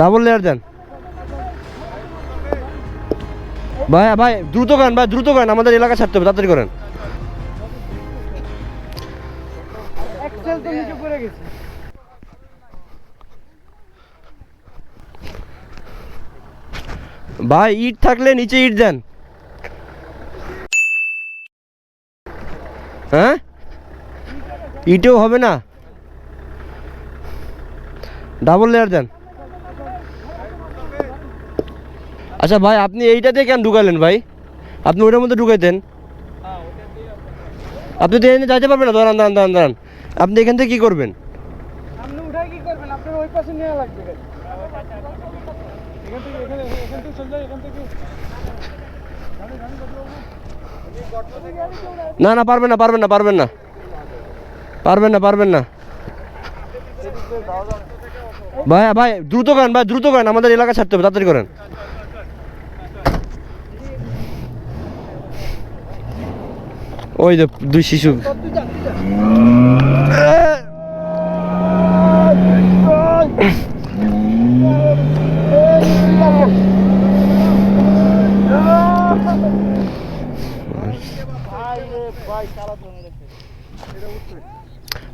Double layer দেন। ভাই ভাই দ্রুত করেন ভাই দ্রুত করেন আমাদের এলাকা ছাড়তে হবে তাড়াতাড়ি করেন। ভাই ইট থাকলে নিচে ইট দেন। হ্যাঁ? ইটেও হবে না। ডাবল লেয়ার দেন। আচ্ছা ভাই আপনি এইটাতে কেন ঢুকালেন ভাই? আপনি ওইটার মধ্যে ঢুকাইতেন। আপনি তো এখানে যাইতে পারবেন না দাঁড়ান দাঁড়ান দাঁড়ান দাঁড়ান। আপনি এখান থেকে কী করবেন? না না পারবেন না পারবেন না পারবেন না। পারবেন না পারবেন না। ভাই ভাই দ্রুত করেন ভাই দ্রুত করেন আমাদের এলাকা ছাড়তে হবে তাড়াতাড়ি করেন। ওই যে দুই শিশু।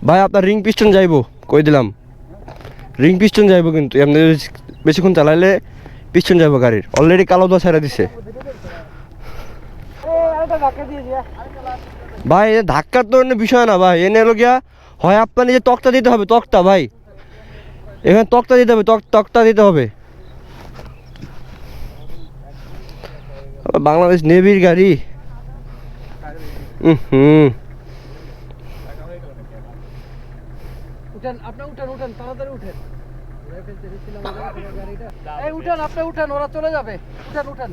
ভাই, আপনার রিং পিস্টন যাইবো, কই দিলাম। রিং পিস্টন যাইবো কিন্তু, এমনি বেশিক্ষণ চালাইলে পিস্টন যাইবো গাড়ির। অলরেডি কালো দোয়া ছেড়ে দিছে ও আরেকটা ধাক্কা দিয়ে দিয়া ভাই ধাক্কার তো বিষয় না ভাই। এনে হলো গিয়া হয় আপনার নিজে তক্তা দিতে হবে তক্তা ভাই। এখানে তক্তা দিতে হবে তক- তক্তা দিতে হবে। বাংলাদেশ নেভির গাড়ি। হুম। উঠেন আপনি উঠেন উঠেন তাড়াতাড়ি উঠেন। এই উঠেন আপনি উঠেন ওরা চলে যাবে। উঠেন উঠেন।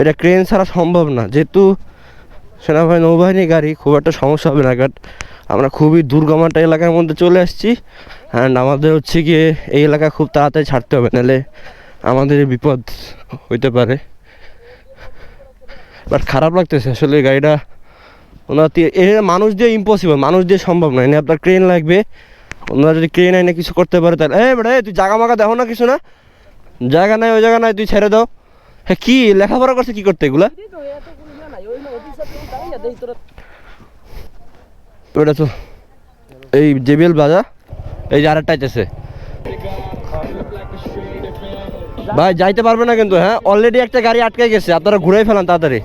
এটা ক্রেন ছাড়া সম্ভব না। যেহেতু সেনাবাহিনী, নৌবাহিনী, গাড়ি খুব একটা সমস্যা হবে না কারণ আমরা খুবই দুর্গম একটা এলাকার মধ্যে চলে আসছি। অ্যান্ড আমাদের হচ্ছে গিয়ে এই এলাকা খুব তাড়াতাড়ি ছাড়তে হবে, নাহলে আমাদের বিপদ হইতে পারে। বাট খারাপ লাগতেছে, আসলে গাড়িটা ওনার এ মানুষ দিয়ে ইম্পসিবল মানুষ দিয়ে সম্ভব নয় আপনার ক্রেন লাগবে, ওনারা যদি ক্রেন এনে কিছু করতে পারে তাহলে এ বেটা তুই জাগা মাগা দেখো না কিছু না। জায়গা নাই, ওই জায়গা নাই, তুই ছেড়ে দাও। হ্যাঁ কি লেখাপড়া করছে কি করতে এগুলা? ওটা তো এই জেবিএল বাজা এই যে আরেকটা আইতেছে। ভাই যাইতে পারবে না কিন্তু হ্যাঁ? অলরেডি একটা গাড়ি আটকে গেছে আপনারা ঘুরাই ফেলান তাড়াতাড়ি।